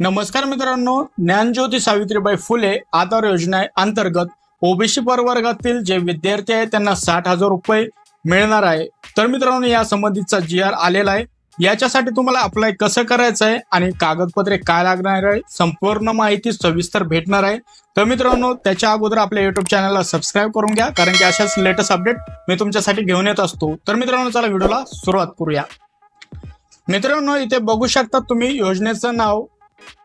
नमस्कार मित्रांनो ज्ञानज्योती सावित्रीबाई फुले आधार योजना अंतर्गत ओबीसी प्रवर्गातील जे विद्यार्थी आहेत त्यांना साठ हजार रुपये मिळणार आहे. तर मित्रांनो या संबंधीचा जी आर आलेला आहे. याच्यासाठी तुम्हाला अप्लाय कसं करायचं आहे आणि कागदपत्रे काय लागणार आहे संपूर्ण माहिती सविस्तर भेटणार आहे. तर मित्रांनो त्याच्या अगोदर आपल्या युट्यूब चॅनलला सबस्क्राईब करून घ्या कारण की अशाच लेटेस्ट अपडेट मी तुमच्यासाठी घेऊन येत असतो. तर मित्रांनो चला व्हिडिओला सुरुवात करूया. मित्रांनो इथे बघू शकता तुम्ही योजनेचं नाव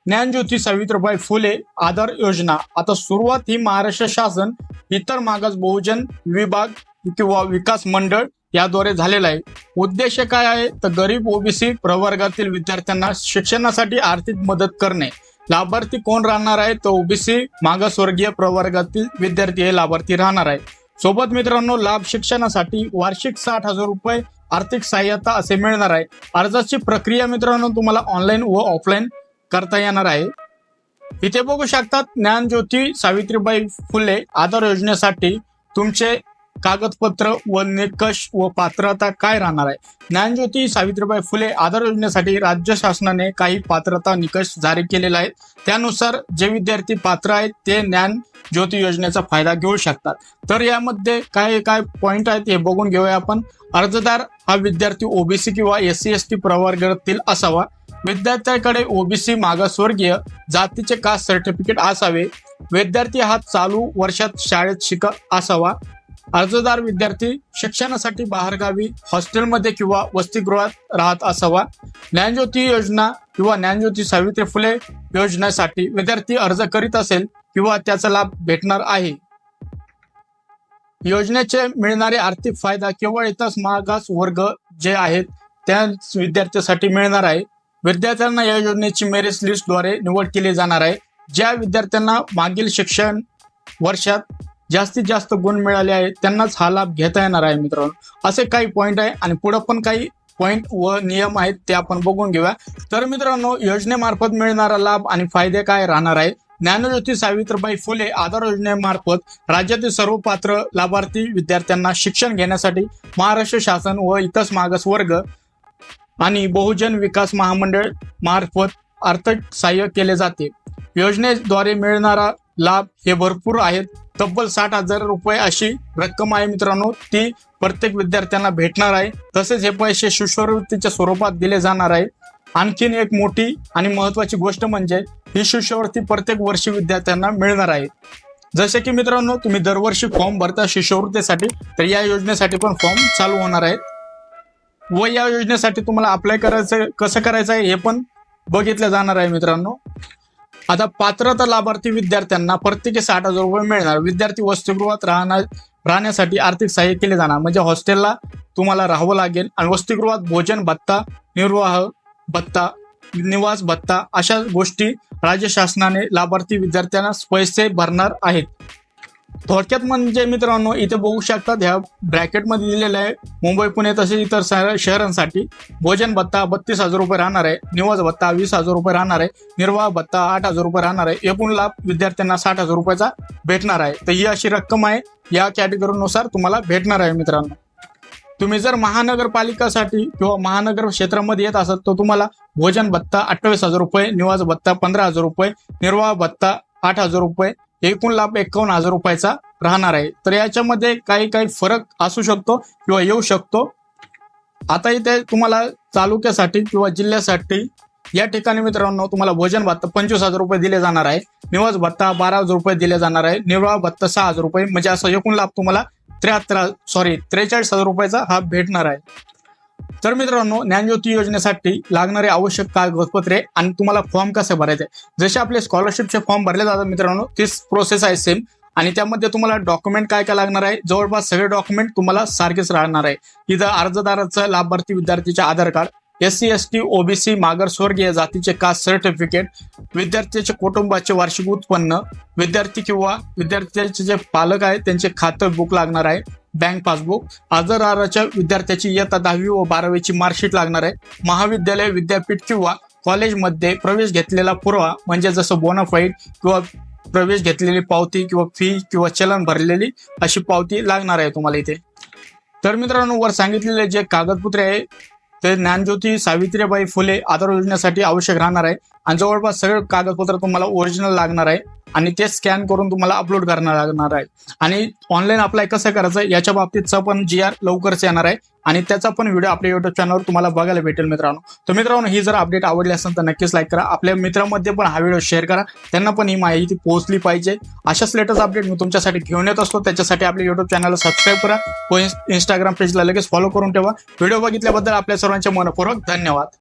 ज्ञानज्योती सावित्रीबाई फुले आधार योजना. आता सुरुवात ही महाराष्ट्र शासन इतर मागास बहुजन विभाग किंवा विकास मंडळ याद्वारे झालेला आहे. उद्देश काय आहे? तर गरीब ओबीसी प्रवर्गातील विद्यार्थ्यांना शिक्षणासाठी आर्थिक मदत करणे. लाभार्थी कोण राहणार आहे? तर ओबीसी मागासवर्गीय प्रवर्गातील विद्यार्थी हे लाभार्थी राहणार आहे. सोबत मित्रांनो लाभ शिक्षणासाठी वार्षिक साठ हजार रुपये आर्थिक सहाय्यता असे मिळणार आहे. अर्जाची प्रक्रिया मित्रांनो तुम्हाला ऑनलाईन व ऑफलाईन करता येणार आहे. इथे बघू शकतात ज्ञानज्योती सावित्रीबाई फुले आधार योजनेसाठी तुमचे कागदपत्र व निकष व पात्रता काय राहणार आहे? ज्ञानज्योती सावित्रीबाई फुले आधार योजनेसाठी राज्य शासनाने काही पात्रता निकष जारी केलेले आहेत. त्यानुसार जे विद्यार्थी पात्र आहेत ते ज्ञान ज्योती योजनेचा फायदा घेऊ शकतात. तर यामध्ये काय काय पॉईंट आहेत हे बघून घेऊया आपण. अर्जदार हा विद्यार्थी ओबीसी किंवा एस सी एस टी प्रवर्गातील असावा. विद्यार्थ्याकडे ओबीसी मागासवर्गीय जातीचे कास्ट सर्टिफिकेट असावे. विद्यार्थी हा चालू वर्षात शाळेत शिक असावा. अर्जदार विद्यार्थी शिक्षणासाठी बाहेरगावी हॉस्टेलमध्ये किंवा वसतिगृहात राहत असावा. ज्ञानज्योती योजना किंवा ज्ञानज्योती सावित्री फुले योजनेसाठी विद्यार्थी अर्ज करीत असेल किंवा त्याचा लाभ भेटणार आहे. योजनेचे मिळणारे आर्थिक फायदा केवळ इतर मागास वर्ग जे आहेत त्या विद्यार्थ्यांसाठी मिळणार आहे. विद्यार्थ्यांना या योजनेची मेरिट लिस्टद्वारे निवड केली जाणार आहे. ज्या विद्यार्थ्यांना मागील शिक्षण वर्षात जास्तीत जास्त गुण मिळाले आहेत त्यांनाच हा लाभ घेता येणार आहे मित्रांनो. असे काही पॉईंट आहे आणि पुढं पण काही पॉईंट व नियम आहेत ते आपण बघून घेऊया. तर मित्रांनो योजनेमार्फत मिळणारा लाभ आणि फायदे काय राहणार आहे? ज्ञानज्योती सावित्रीबाई फुले आधार योजनेमार्फत राज्यातील सर्व पात्र लाभार्थी विद्यार्थ्यांना शिक्षण घेण्यासाठी महाराष्ट्र शासन व इतर मागास वर्ग आणि बहुजन विकास महामंडळ मार्फत आर्थिक सहाय्य केले जाते. योजनेद्वारे मिळणारा लाभ हे भरपूर आहेत. तब्बल साठ हजार रुपये अशी रक्कम आहे मित्रांनो. ती प्रत्येक विद्यार्थ्यांना भेटणार आहे. तसेच हे पैसे शिष्यवृत्तीच्या स्वरूपात दिले जाणार आहे. आणखीन एक मोठी आणि महत्वाची गोष्ट म्हणजे ही शिष्यवृत्ती प्रत्येक वर्षी विद्यार्थ्यांना मिळणार आहे. जसे की मित्रांनो तुम्ही दरवर्षी फॉर्म भरता शिष्यवृत्तीसाठी तर या योजनेसाठी पण फॉर्म चालू होणार आहेत. व या योजनेसाठी तुम्हाला अप्लाय करायचं कसं करायचं आहे हे पण बघितलं जाणार आहे मित्रांनो. आता पात्रता लाभार्थी विद्यार्थ्यांना प्रत्येकी साठ हजार रुपये मिळणार. विद्यार्थी वसतिगृहात राहणार राहण्यासाठी आर्थिक सहाय्य केले जाणार. म्हणजे हॉस्टेलला तुम्हाला राहावं लागेल आणि वसतिगृहात भोजन भत्ता निर्वाह भत्ता निवास भत्ता अशा गोष्टी राज्य शासनाने लाभार्थी विद्यार्थ्यांना पैसे भरणार आहेत. थोडक्यात म्हणजे मित्रांनो इथे बघू शकतात ह्या ब्रॅकेटमध्ये दिलेलं आहे मुंबई पुणे तसेच इतर शहर- शहरांसाठी. भोजन भत्ता बत्तीस हजार रुपये राहणार आहे निवास भत्ता वीस हजार रुपये राहणार आहे निर्वाह भत्ता आठ हजार रुपये राहणार आहे एकूण लाभ विद्यार्थ्यांना साठ हजार रुपयाचा भेटणार आहे. तर ही अशी रक्कम आहे या कॅटेगरीनुसार तुम्हाला भेटणार आहे मित्रांनो. तुम्ही जर महानगरपालिकासाठी किंवा महानगर क्षेत्रामध्ये येत असाल तर तुम्हाला भोजन भत्ता अठ्ठावीस हजार रुपये निवास भत्ता पंधरा हजार रुपये निर्वाह भत्ता आठ हजार रुपये एकूण लाभ एकावन्न हजार रुपयाचा राहणार आहे. तर याच्यामध्ये काही काही फरक असू शकतो किंवा येऊ शकतो. आता इथे तुम्हाला तालुक्यासाठी किंवा जिल्ह्यासाठी या ठिकाणी मित्रांनो तुम्हाला भोजन भत्ता पंचवीस हजार रुपये दिले जाणार आहे. निवास भत्ता बारा हजार रुपये दिले जाणार आहे. निर्वाह भत्ता सहा हजार रुपये. म्हणजे असं एकूण लाभ तुम्हाला त्र्याहत्तर सॉरी त्रेचाळीस हजार रुपयाचा हा भेटणार आहे. तर मित्रांनो ज्ञानज्योती योजनेसाठी लागणारे आवश्यक कागदपत्रे आणि तुम्हाला फॉर्म कसे भरायचे? जसे आपले स्कॉलरशिपचे फॉर्म भरले जातात मित्रांनो तीच प्रोसेस आहे सेम आणि त्यामध्ये तुम्हाला डॉक्युमेंट काय काय लागणार आहे? जवळपास सगळे डॉक्युमेंट तुम्हाला सारखेच राहणार आहे. इथं अर्जदाराचं लाभार्थी विद्यार्थीचे Aadhaar card S C S T OBC मागासवर्गीय जातीचे कास्ट सर्टिफिकेट विद्यार्थ्याचे कुटुंबाचे वार्षिक उत्पन्न विद्यार्थी किंवा विद्यार्थ्याचे जे पालक आहेत त्यांचे खातं बुक लागणार आहे. बँक पासबुक अर्जदाराच्या विद्यार्थ्याची इयत्ता दहावी व बारावीची मार्कशीट लागणार आहे. महाविद्यालय विद्यापीठ किंवा कॉलेजमध्ये प्रवेश घेतलेला पुरावा म्हणजे जसं बोनाफाईड किंवा प्रवेश घेतलेली पावती किंवा फी किंवा चलन भरलेली अशी पावती लागणार आहे तुम्हाला इथे. तर मित्रांनो वर सांगितलेले जे कागदपत्रे आहे ते ज्ञानज्योती सावित्रीबाई फुले आधार योजनेसाठी आवश्यक राहणार आहे. आणि जवळपास सगळे कागदपत्र तुम्हाला ओरिजिनल लागणार आहे. आणि ते स्कॅन करून तुम्हाला अपलोड करणं लागणार आहे. आणि ऑनलाईन अप्लाय कसं करायचं याच्या बाबतीतचा पण जी आर लवकरच येणार आहे. आणि त्याचा पण व्हिडिओ आपल्या युट्यूब चॅनलवर तुम्हाला बघायला भेटेल मित्रांनो. तर मित्रांनो ही जर अपडेट आवडली असेल तर नक्कीच लाईक करा. आपल्या मित्रांमध्ये पण हा व्हिडिओ शेअर करा. त्यांना पण ही माहिती पोहोचली पाहिजे. अशाच लेटेस्ट अपडेट मी तुमच्यासाठी घेऊन येत असतो. त्याच्यासाठी आपल्या युट्यूब चॅनलला सबस्क्राईब करा. व इंस्टाग्राम पेजला लगेच फॉलो करून ठेवा. व्हिडिओ बघितल्याबद्दल आपल्या सर्वांचे मनपूर्वक धन्यवाद.